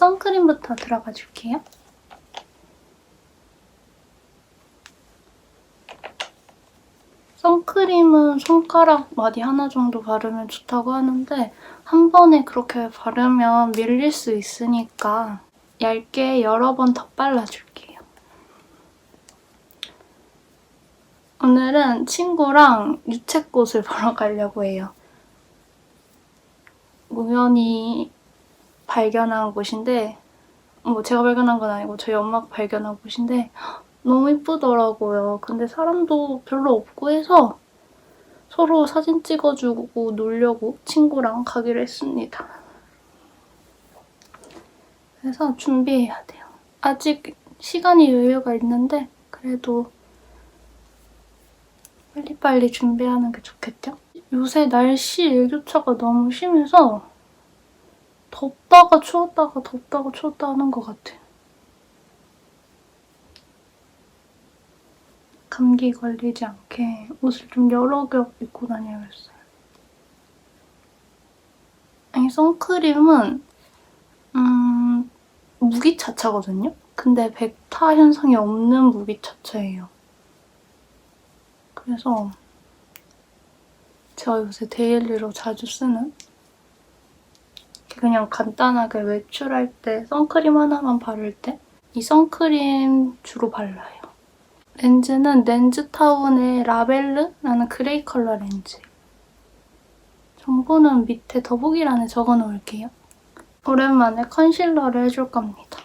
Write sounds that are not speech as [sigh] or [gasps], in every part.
선크림부터 들어가 줄게요. 선크림은 손가락 마디 하나 정도 바르면 좋다고 하는데 한 번에 그렇게 바르면 밀릴 수 있으니까 얇게 여러 번더 발라줄게요. 오늘은 친구랑 유채꽃을 [laughs] 보러 가려고 해요. 우연히 발견한 곳인데 뭐 제가 발견한 건 아니고 저희 엄마가 발견한 곳인데 너무 이쁘더라고요. 근데 사람도 별로 없고 해서 서로 사진 찍어주고 놀려고 친구랑 가기로 했습니다. 그래서 준비해야 돼요. 아직 시간이 여유가 있는데 그래도 빨리빨리 준비하는 게 좋겠죠? 요새 날씨 일교차가 너무 심해서 덥다가 추웠다가 덥다가 추웠다 하는 것 같아요. 감기 걸리지 않게 옷을 좀 여러 겹 입고 다녀야겠어요. 아니, 선크림은 음, 무기차차거든요? 근데 백타 현상이 없는 무기차차예요. 그래서 제가 요새 데일리로 자주 쓰는 그냥 간단하게 외출할 때 선크림 하나만 바를 때 이 선크림 주로 발라요. 렌즈는 렌즈타운의 라벨르라는 그레이 컬러 렌즈. 정보는 밑에 더보기란에 적어놓을게요. 오랜만에 컨실러를 해줄 겁니다.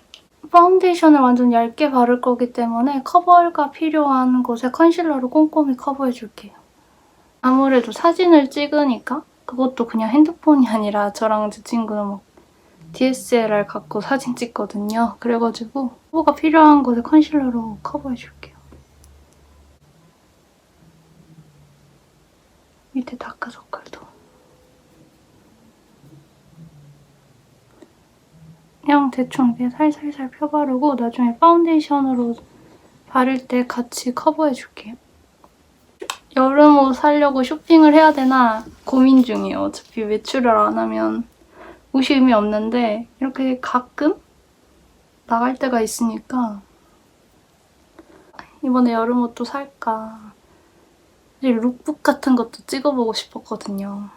파운데이션을 완전 얇게 바를 거기 때문에 커버가 필요한 곳에 컨실러로 꼼꼼히 커버해줄게요. 아무래도 사진을 찍으니까 그것도 그냥 핸드폰이 아니라 저랑 제 친구는 막 DSLR 갖고 사진 찍거든요. 그래가지고 커버가 필요한 곳에 컨실러로 커버해줄게요. 밑에 다크서클도. 그냥 대충 이렇게 살살살 펴바르고 나중에 파운데이션으로 바를 때 같이 커버해줄게요. 여름 옷 사려고 쇼핑을 해야 되나 고민 중이에요. 어차피 외출을 안 하면 옷이 의미 없는데 이렇게 가끔 나갈 때가 있으니까 이번에 여름 옷도 살까. 사실 룩북 같은 것도 찍어보고 싶었거든요.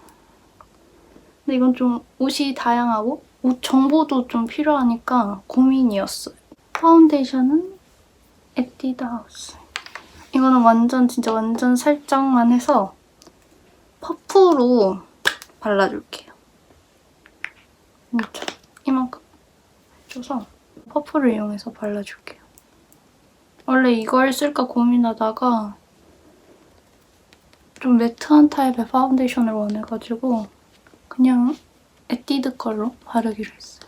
근데 이건 좀 옷이 다양하고 옷 정보도 좀 필요하니까 고민이었어요. 파운데이션은 에뛰드 하우스. 이거는 완전 진짜 완전 살짝만 해서 퍼프로 발라줄게요. 진짜 이만큼 해줘서 퍼프를 이용해서 발라줄게요. 원래 이걸 쓸까 고민하다가 좀 매트한 타입의 파운데이션을 원해가지고 그냥 에뛰드 걸로 바르기로 했어요.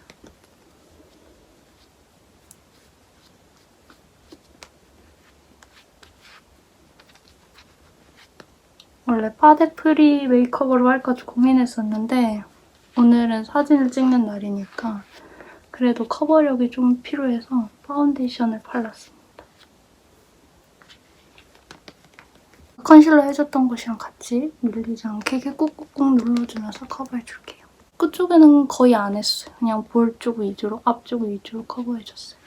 원래 파데 프리 메이크업으로 할까 좀 고민했었는데 오늘은 사진을 찍는 날이니까 그래도 커버력이 좀 필요해서 파운데이션을 발랐습니다. 컨실러 해줬던 곳이랑 같이 밀리지 않게 꾹꾹꾹 눌러주면서 커버해줄게요. 끝쪽에는 거의 안 했어요. 그냥 볼 쪽 위주로, 앞쪽 위주로 커버해줬어요.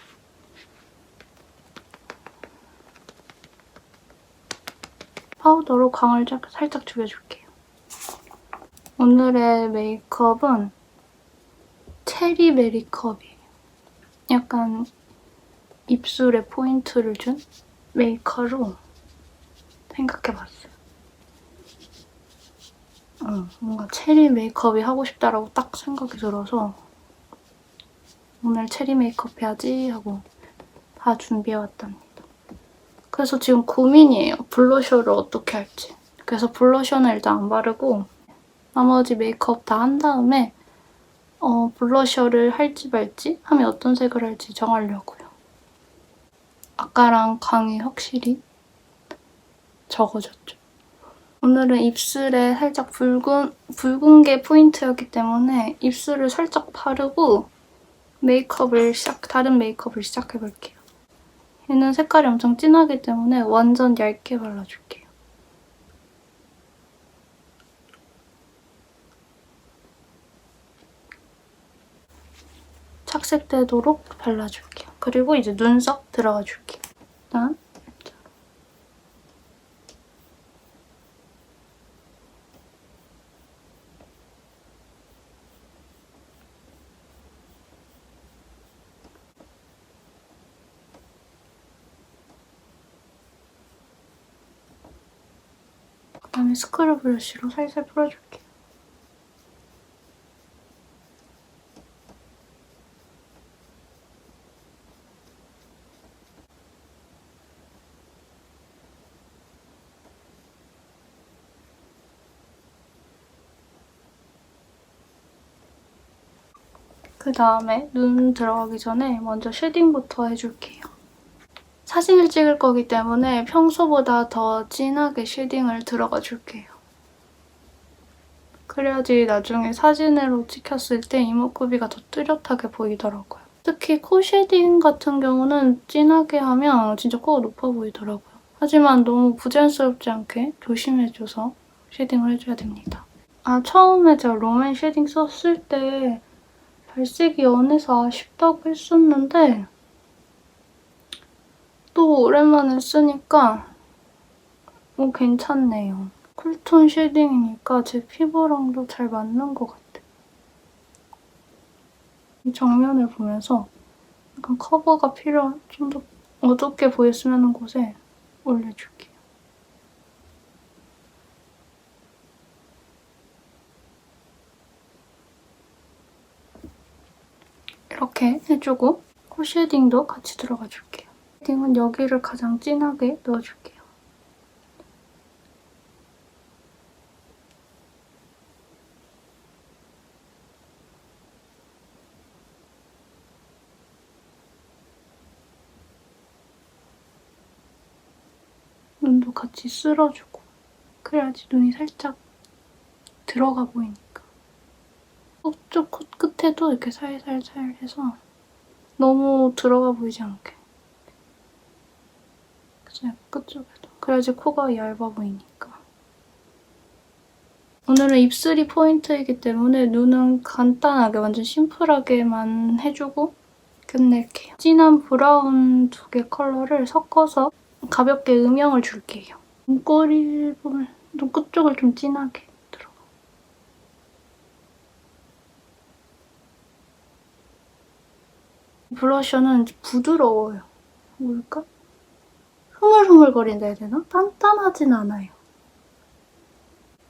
파우더로 광을 짝- 살짝 죽여줄게요. 오늘의 메이크업은 체리 메리크업이에요. 약간 입술에 포인트를 준 메이커로 생각해봤어요. 응, 뭔가 체리 메이크업이 하고 싶다라고 딱 생각이 들어서 오늘 체리 메이크업 해야지 하고 다 준비해왔답니다. 그래서 지금 고민이에요. 블러셔를 어떻게 할지. 그래서 블러셔는 일단 안 바르고 나머지 메이크업 다 한 다음에 어, 블러셔를 할지 말지 하면 어떤 색을 할지 정하려고요. 아까랑 광이 확실히 적어졌죠. 오늘은 입술에 살짝 붉은, 붉은 게 포인트였기 때문에 입술을 살짝 바르고 메이크업을 시작, 다른 메이크업을 시작해볼게요. 얘는 색깔이 엄청 진하기 때문에 완전 얇게 발라줄게요. 착색 되도록 발라줄게요. 그리고 이제 눈썹 들어가 줄게요. 일단 그 다음에 스크류 브러쉬로 살살 풀어줄게요. 그 다음에 눈 들어가기 전에 먼저 쉐딩부터 해줄게요. 사진을 찍을 거기 때문에 평소보다 더 진하게 쉐딩을 들어가 줄게요. 그래야지 나중에 사진으로 찍혔을 때 이목구비가 더 뚜렷하게 보이더라고요. 특히 코 쉐딩 같은 경우는 진하게 하면 진짜 코가 높아 보이더라고요. 하지만 너무 부자연스럽지 않게 조심해줘서 쉐딩을 해줘야 됩니다. 아 처음에 제가 롬앤 쉐딩 썼을 때 발색이 연해서 아쉽다고 했었는데 또 오랜만에 쓰니까 어, 괜찮네요. 쿨톤 쉐딩이니까 제 피부랑도 잘 맞는 것 같아요. 이 정면을 보면서 약간 커버가 필요한 좀 더 어둡게 보였으면 하는 곳에 올려줄게요. 이렇게 해주고 코 쉐딩도 같이 들어가 줄게요. 쉐딩은 여기를 가장 진하게 넣어줄게요. 눈도 같이 쓸어주고 그래야지 눈이 살짝 들어가 보이니까 콧쪽 코끝에도 이렇게 살살살 해서 너무 들어가 보이지 않게 약간 끝쪽에도 그래야지 코가 얇아 보이니까 오늘은 입술이 포인트이기 때문에 눈은 간단하게 완전 심플하게만 해주고 끝낼게요. 진한 브라운 두 개 컬러를 섞어서 가볍게 음영을 줄게요. 눈꼬리 부분, 눈끝 쪽을 좀 진하게 들어가. 블러셔는 부드러워요. 뭘까? 흐물흐물거린다 해야 되나? 단단하진 않아요.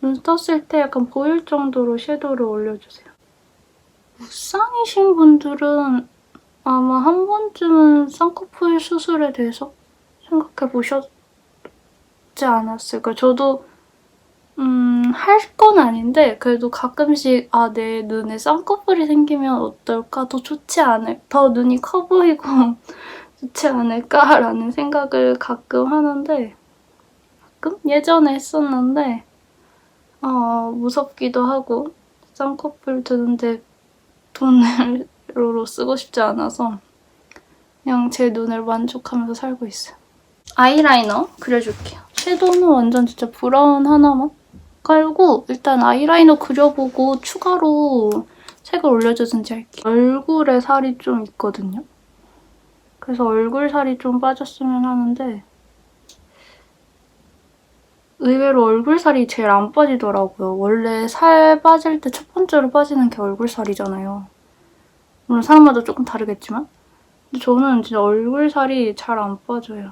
눈 떴을 때 약간 보일 정도로 섀도우를 올려주세요. 무쌍이신 분들은 아마 한 번쯤은 쌍꺼풀 수술에 대해서 생각해 보셨지 않았을까. 저도 음, 할 건 아닌데 그래도 가끔씩 아, 내 눈에 쌍꺼풀이 생기면 어떨까? 더 좋지 않을, 더 눈이 커 보이고 좋지 않을까라는 생각을 가끔 하는데 가끔? 예전에 했었는데 어, 무섭기도 하고 쌍꺼풀 드는데 돈으로 쓰고 싶지 않아서 그냥 제 눈을 만족하면서 살고 있어요. 아이라이너 그려줄게요. 섀도우는 완전 진짜 브라운 하나만 깔고 일단 아이라이너 그려보고 추가로 색을 올려주든지 할게요. 얼굴에 살이 좀 있거든요. 그래서 얼굴 살이 좀 빠졌으면 하는데 의외로 얼굴 살이 제일 안 빠지더라고요. 원래 살 빠질 때 첫 번째로 빠지는 게 얼굴 살이잖아요. 물론 사람마다 조금 다르겠지만 근데 저는 진짜 얼굴 살이 잘 안 빠져요.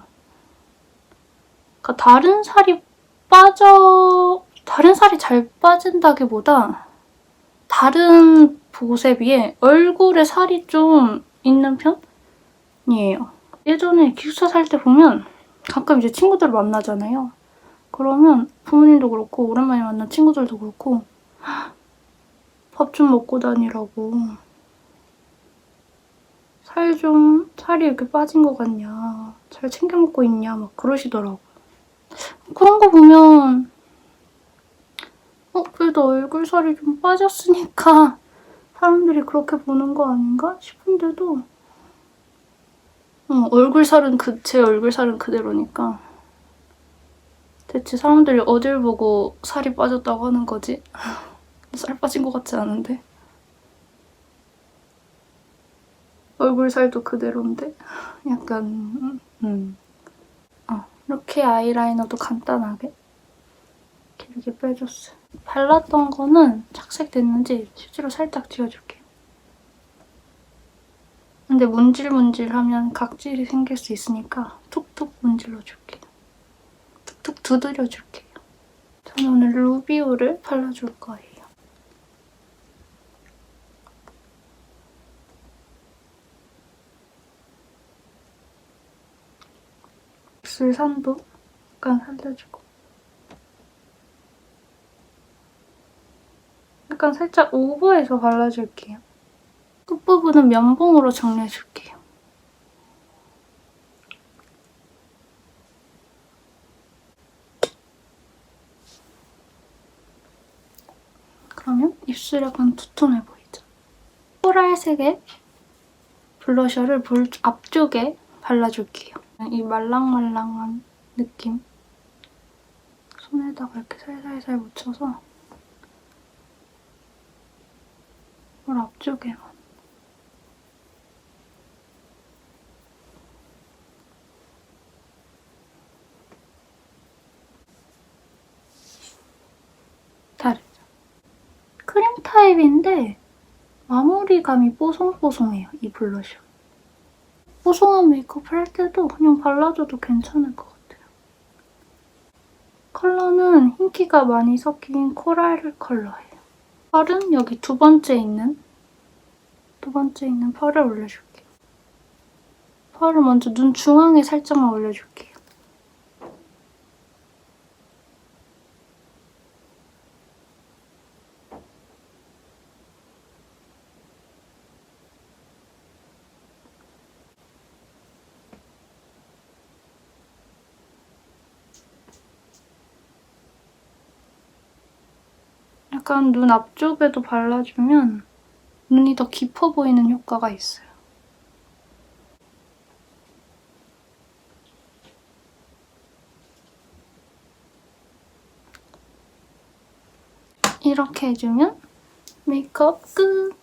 그러니까 다른 살이 빠져 다른 살이 잘 빠진다기보다 다른 곳에 비해 얼굴에 살이 좀 있는 편 이에요. 예전에 기숙사 살 때 보면 가끔 이제 친구들 만나잖아요. 그러면 부모님도 그렇고 오랜만에 만난 친구들도 그렇고 [gasps] 밥 좀 먹고 다니라고 살 좀 살이 이렇게 빠진 것 같냐 잘 챙겨 먹고 있냐 막 그러시더라고 그런 거 보면 어 그래도 얼굴 살이 좀 빠졌으니까 사람들이 그렇게 보는 거 아닌가 싶은데도 어, 얼굴 살은 그 제 얼굴 살은 그대로니까 대체 사람들이 어딜 보고 살이 빠졌다고 하는 거지? [laughs] 살 빠진 것 같지 않은데? 얼굴 살도 그대로인데 [laughs] 약간 음, 음. 어, 이렇게 아이라이너도 간단하게 길게 빼줬어요. 발랐던 거는 착색됐는지 실제로 살짝 지워줄게요. 근데 문질문질하면 각질이 생길 수 있으니까 툭툭 문질러줄게요. 툭툭 두드려줄게요. 저는 오늘 루비오를 발라줄 거예요. 입술 산도 약간 살려주고 약간 살짝 오버해서 발라줄게요. 끝부분은 면봉으로 정리해줄게요. 그러면 입술이 약간 두툼해 보이죠? 코랄색의 블러셔를 볼 앞쪽에 발라줄게요. 이 말랑말랑한 느낌. 손에다가 이렇게 살살살 묻혀서 볼 앞쪽에만. 다르죠? 크림 타입인데 마무리감이 뽀송뽀송해요, 이 블러셔. 뽀송한 메이크업 할 때도 그냥 발라줘도 괜찮을 것 같아요. 컬러는 흰기가 많이 섞인 코랄 컬러예요. 펄은 여기 두 번째 있는 두 번째 있는 펄을 올려줄게요. 펄을 먼저 눈 중앙에 살짝만 올려줄게요. 약간 눈 앞쪽에도 발라주면 눈이 더 깊어 보이는 효과가 있어요. 이렇게 해주면 메이크업 끝!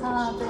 Sağdır.